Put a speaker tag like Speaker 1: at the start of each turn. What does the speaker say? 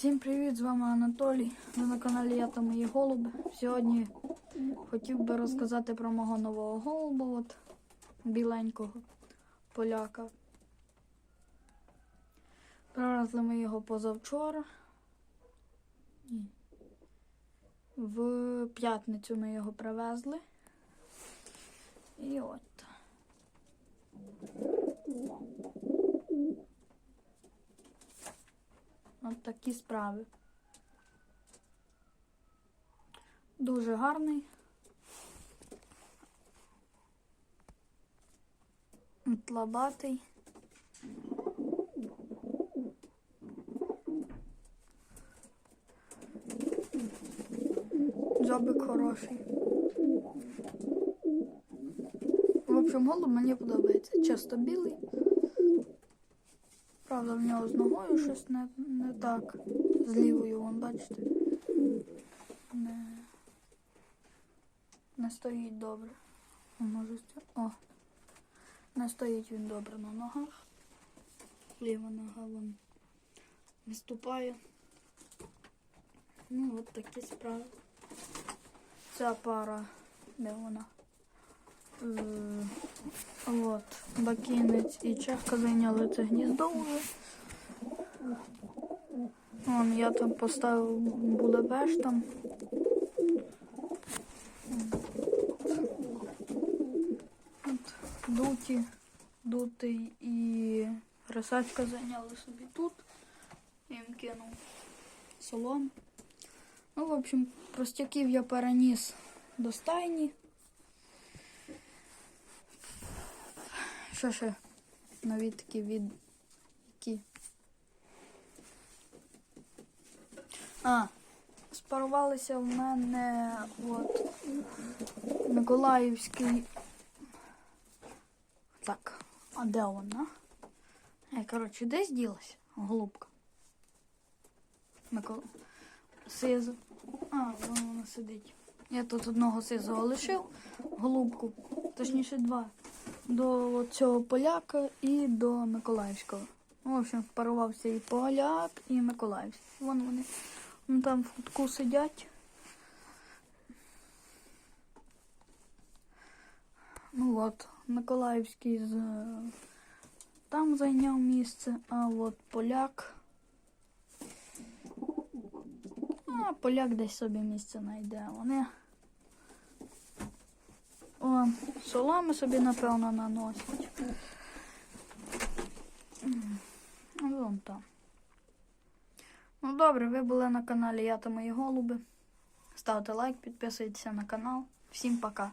Speaker 1: Всім привіт! З вами Анатолій. Ви на каналі Я та мої голуби. Сьогодні хотів би розказати про мого нового голуба, от біленького поляка. Привезли ми його позавчора. Ні. В п'ятницю ми його привезли. І от. От такі справи. Дуже гарний. Тлабатий. Дзьобик хороший. В общем, голуб мені подобається. Часто білий. Правда, в нього з ногою щось не, не так. З лівою, вон, бачите. Не, не стоїть добре. О, Може, о. Не стоїть він добре на ногах. Ліва нога вон виступає. Ну, от такі справи. Ця пара, де вона? Е, От, бакінець і чехка зайняли це гніздо вже. Вон, я там поставив Будапешт там. От, дуті, дутий і рисачка зайняли собі тут. Я їм кинув солом. Ну, в общем, простяків я переніс до стайні. Що ще нові такі від які? А, спарувалися в мене от Миколаївський. Так, а де вона? Е, коротше, десь ділася голубка. Микола. Сиза. А, вон вона сидить. Я тут одного сизого лишив, голубку, точніше два. До цього поляка і до Миколаївського. В общем, впарувався і поляк, і Миколаївський. Вон вони вон там в кутку сидять. Ну от, Миколаївський з... там зайняв місце, а от поляк. А поляк десь собі місце знайде. Вони о, соломи собі, напевно, наносять. Вон там. Ну добре, ви були на каналі Я та мої голуби. Ставте лайк, підписуйтесь на канал. Всім пока.